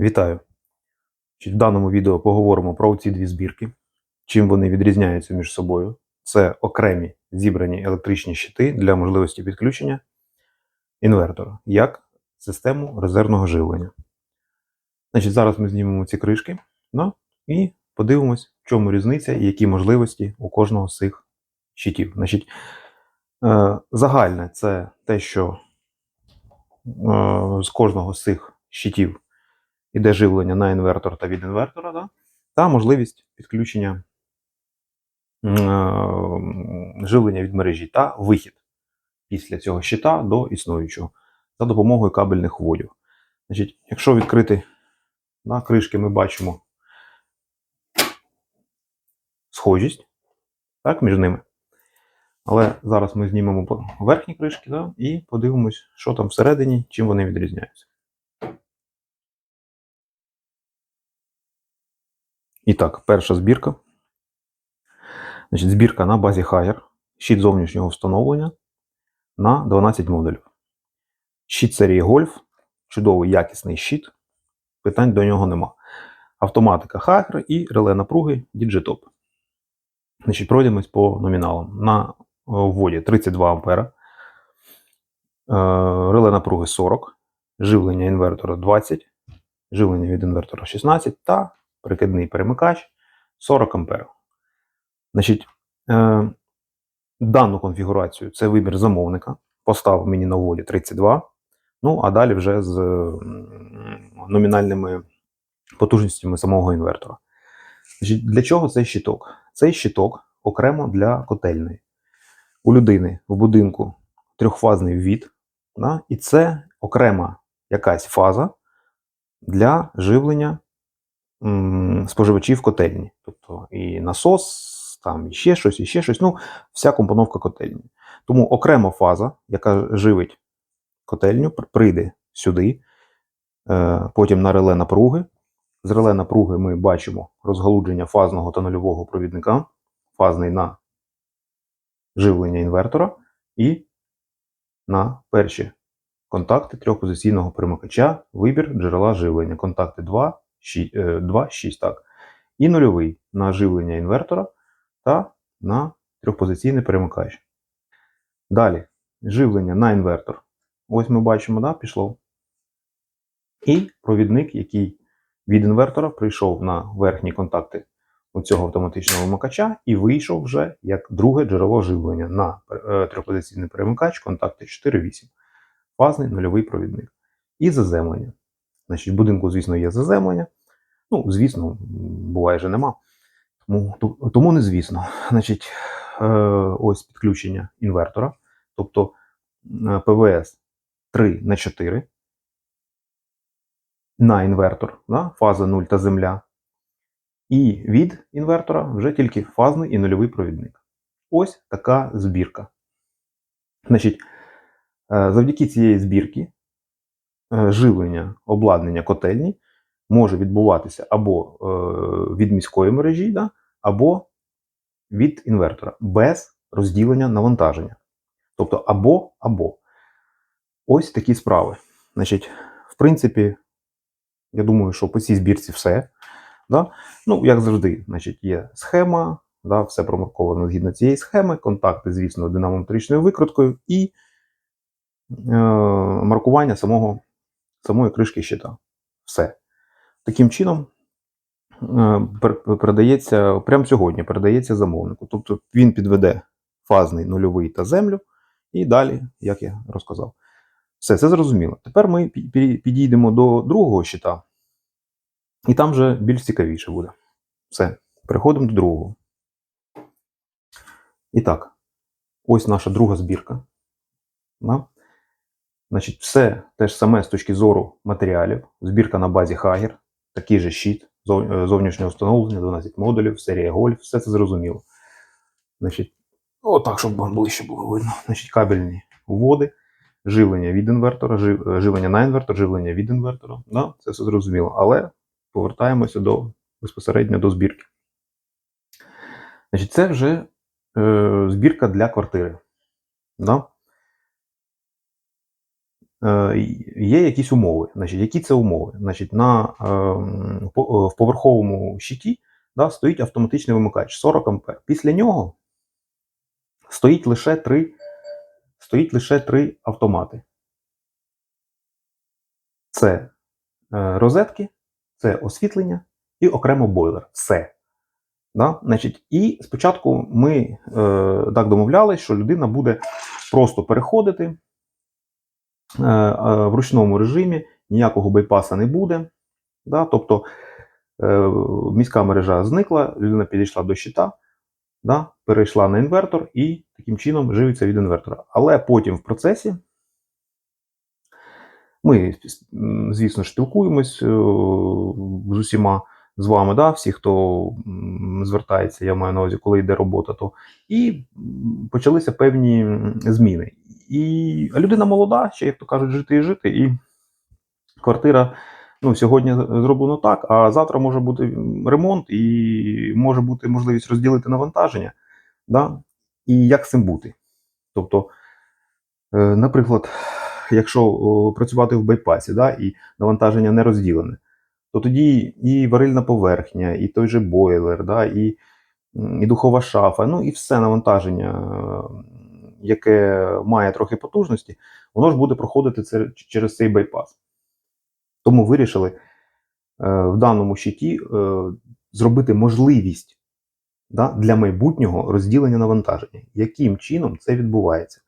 Вітаю! В даному відео поговоримо про ці дві збірки, чим вони відрізняються між собою. Це окремі зібрані електричні щити для можливості підключення інвертора як систему резервного живлення. Значить, Зараз ми знімемо ці кришки ну, і подивимось, в чому різниця і які можливості у кожного з цих щитів. Значить, е, Загальне це те, що е, з кожного з цих щитів іде живлення на інвертор та від інвертора, да? та можливість підключення е, живлення від мережі та вихід після цього щита до існуючого за допомогою кабельних вводів. Значить, Якщо відкрити на кришки, ми бачимо схожість так, між ними. Але зараз ми знімемо верхні кришки да, і подивимось, що там всередині, чим вони відрізняються. І так, перша збірка. Значить, Збірка на базі Haier. Щит зовнішнього встановлення на 12 модулів. Щит серії Golf. Чудовий якісний щит. Питань до нього нема. Автоматика Haier і реле напруги Digitop. Значить, Пройдемось по номіналам. На вводі 32 А. Е, реле напруги 40, живлення інвертора 20, живлення від інвертора 16 та прикидний перемикач 40 А. Значить, е, Дану конфігурацію це вибір замовника. Поставив мені на вводі 32. Ну, а далі вже з номінальними потужностями самого інвертора. Значить, Для чого цей щиток? Цей щиток окремо для котельної. У людини в будинку трьохфазний ввід, да, і це окрема якась фаза для живлення споживачів котельні. Тобто і насос, там ще щось, і ще щось. Ну, вся компоновка котельні. Тому окрема фаза, яка живить котельню, прийде сюди, е, потім на реле напруги. З реле напруги ми бачимо розгалудження фазного та нульового провідника, фазний на живлення інвертора і на перші контакти трьохпозиційного примикача, вибір джерела живлення. Контакти 2, 2, 6, так. І нульовий на живлення інвертора та на трьохпозиційний перемикач. Далі живлення на інвертор. Ось ми бачимо, да, пішло. І провідник, який від інвертора прийшов на верхні контакти цього автоматичного вимикача і вийшов вже як друге джерело живлення на е, трьохпозиційний перемикач, контакти 4-8. Фазний нульовий провідник. І заземлення. Значить, в будинку, звісно, є заземлення. Ну, звісно, буває же нема. Тому тому не. Значить, е, ось підключення інвертора. Тобто е, ПВС 3 на 4 на інвертор, да, фаза 0 та земля. І від інвертора вже тільки фазний і нульовий провідник. Ось така збірка. Значить, е, завдяки цієї збірки живлення обладнання котельні може відбуватися або е, від міської мережі, да, або від інвертора без розділення навантаження. Тобто або або. Ось такі справи. Значить, в принципі, я думаю, що по цій збірці все. Да? Ну, як завжди, значить, є схема, да, все промарковано згідно цієї схеми, контакти, звісно, динамометричною викруткою і е, маркування самого, самої кришки щита. Все. Таким чином е, передається прямо сьогодні передається замовнику. Тобто він підведе фазний нульовий та землю, і далі, як я розказав. Все, це зрозуміло. Тепер ми підійдемо до другого щита, і там вже більш цікавіше буде. Все, переходимо до другого. І так, ось наша друга збірка. Да? Значить, Все те ж саме з точки зору матеріалів. Збірка на базі Хагер такий же щит е, зовнішнього встановлення, 12 модулів, серія Гольф, все це зрозуміло. Значить, Отак, щоб вам ближче було видно. Значить, Кабельні вводи, живлення від інвертора, е, живлення на інвертор, живлення від інвертора. Да, Це все зрозуміло. Але повертаємося до, безпосередньо до збірки. Значить, Це вже е, збірка для квартири. Да? Е, є якісь умови. Значить, які це умови? Значить, на, е, е, в поверховому щиті да, стоїть автоматичний вимикач 40 А. Після нього стоїть лише три, стоїть лише три автомати. Це е, розетки, це освітлення і окремо бойлер. Все. Да? Значить, і спочатку ми е, так домовлялись, що людина буде просто переходити в ручному режимі, ніякого байпаса не буде. Да? Тобто е, міська мережа зникла, людина підійшла до щита, да? перейшла на інвертор і таким чином живиться від інвертора. Але потім в процесі ми, звісно спілкуємось е, з усіма з вами, да, всі, хто звертається, я маю на увазі, коли йде робота, то і почалися певні зміни. І людина молода, ще, як то кажуть, жити і жити, і квартира. Ну, сьогодні зроблено так, а завтра може бути ремонт і може бути можливість розділити навантаження. Да? І як з цим бути? Тобто, е, наприклад, якщо працювати в байпасі, да, і навантаження не розділене, то тоді і варильна поверхня, і той же бойлер, да, і, і духова шафа, ну і все навантаження, яке має трохи потужності, воно ж буде проходити через цей байпас. Тому вирішили е, в даному щиті е, зробити можливість да, для майбутнього розділення навантаження. Яким чином це відбувається?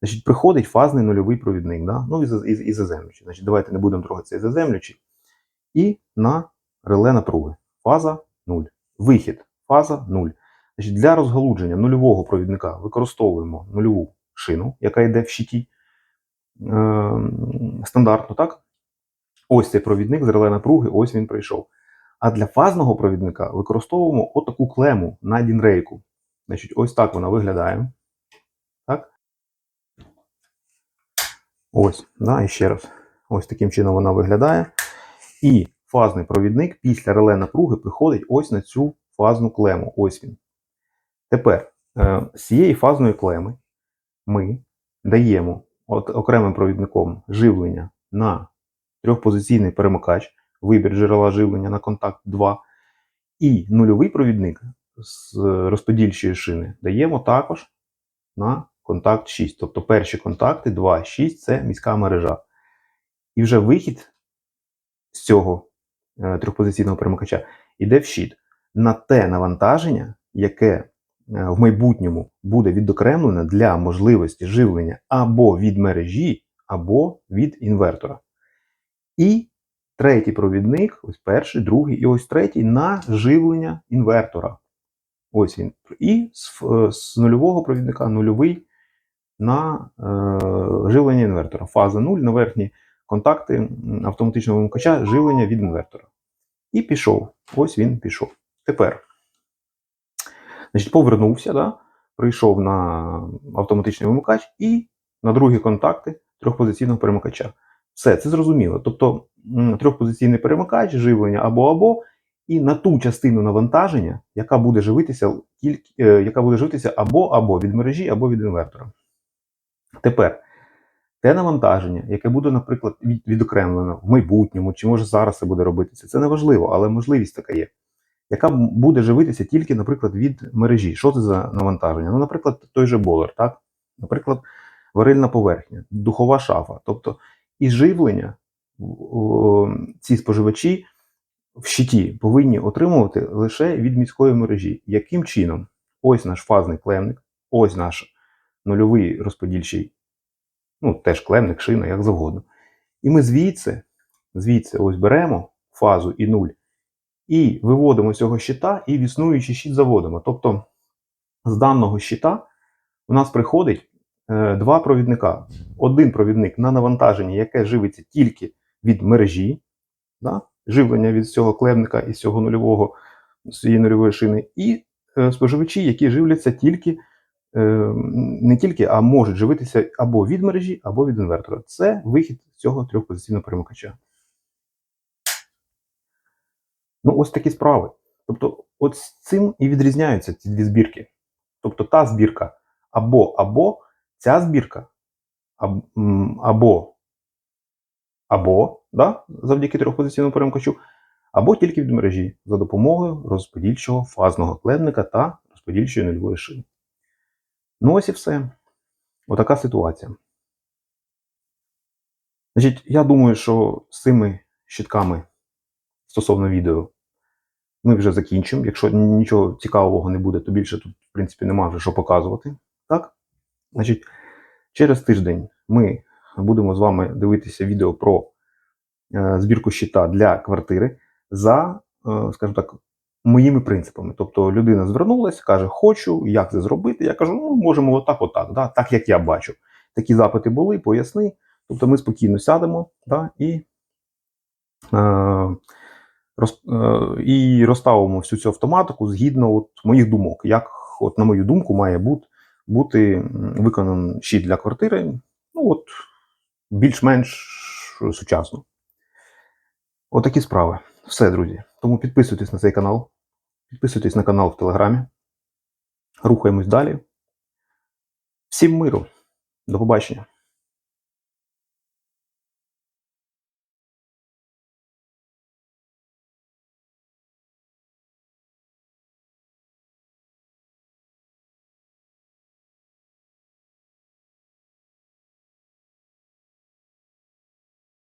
Значить, приходить фазний нульовий провідник, да? ну і, і, і заземлюючий. Значить, давайте не будемо трогати цей заземлюючий. І на реле напруги. Фаза 0. Вихід. Фаза 0. Значить, для розгалудження нульового провідника використовуємо нульову шину, яка йде в щиті е, стандартно, так? Ось цей провідник з реле напруги, ось він прийшов. А для фазного провідника використовуємо отаку клему на дінрейку. Значить, ось так вона виглядає. Так? Ось, да, і ще раз. Ось таким чином вона виглядає. І фазний провідник після реле напруги приходить ось на цю фазну клему. Ось він. Тепер е, з цієї фазної клеми ми даємо окремим провідником живлення на трьохпозиційний перемикач, вибір джерела живлення на контакт 2. І нульовий провідник з розподільчої шини даємо також на контакт 6. Тобто перші контакти 2, 6 це міська мережа. І вже вихід з цього е, трьохпозиційного перемикача йде в щит на те навантаження, яке в майбутньому буде відокремлене для можливості живлення або від мережі, або від інвертора. І третій провідник, ось перший, другий, і ось третій на живлення інвертора. Ось він. І з, е, з нульового провідника нульовий на е, живлення інвертора. Фаза 0 на верхні контакти автоматичного вимикача живлення від інвертора. І пішов. Ось він пішов. Тепер. Значить, повернувся, да? прийшов на автоматичний вимикач і на другі контакти трьохпозиційного перемикача. Все, це зрозуміло. Тобто трьохпозиційний перемикач, живлення або або, і на ту частину навантаження, яка буде живитися тільки, е, яка буде живитися або або від мережі, або від інвертора. Тепер те навантаження, яке буде, наприклад, від, відокремлено в майбутньому, чи може зараз це буде робитися, це не важливо, але можливість така є, яка буде живитися тільки, наприклад, від мережі. Що це за навантаження? Ну, наприклад, той же болер, так? Наприклад, варильна поверхня, духова шафа. Тобто і живлення ці споживачі в щиті повинні отримувати лише від міської мережі. Яким чином? Ось наш фазний клемник, ось наш нульовий розподільчий, ну теж клемник, шина, як завгодно. І ми звідси, звідси ось беремо фазу і нуль, і виводимо з цього щита, і в існуючий щит заводимо. Тобто з даного щита у нас приходить е, два провідника. Один провідник на навантаження, яке живиться тільки від мережі, да? живлення від цього клемника і цього нульового з цієї нульової шини, і е, споживачі, які живляться тільки е, не тільки, а можуть живитися або від мережі, або від інвертора. Це вихід цього трьохпозиційного перемикача. Ну, ось такі справи. Тобто, от з цим і відрізняються ці дві збірки. Тобто та збірка або або ця збірка або або да, завдяки трьохпозиційному перемкачу, або тільки від мережі за допомогою розподільчого фазного клемника та розподільчої нульової шини. Ну ось і все. Отака ситуація. Значить, я думаю, що з цими щитками стосовно відео ми вже закінчимо. Якщо нічого цікавого не буде, то більше тут, в принципі, нема вже що показувати. Так? Значить, через тиждень ми будемо з вами дивитися відео про е, збірку щита для квартири за, е, скажімо так, моїми принципами. Тобто людина звернулася, каже, хочу, як це зробити. Я кажу, ну можемо отак, отак, да? так як я бачу. Такі запити були, поясни. Тобто ми спокійно сядемо да? і, е, роз, е, і розставимо всю цю автоматику згідно от моїх думок. Як, от, на мою думку, має бути, бути виконаний щит для квартири. Ну, от, більш-менш сучасно. Отакі справи. Все, друзі. Тому підписуйтесь на цей канал, підписуйтесь на канал в Телеграмі. Рухаємось далі. Всім миру. До побачення.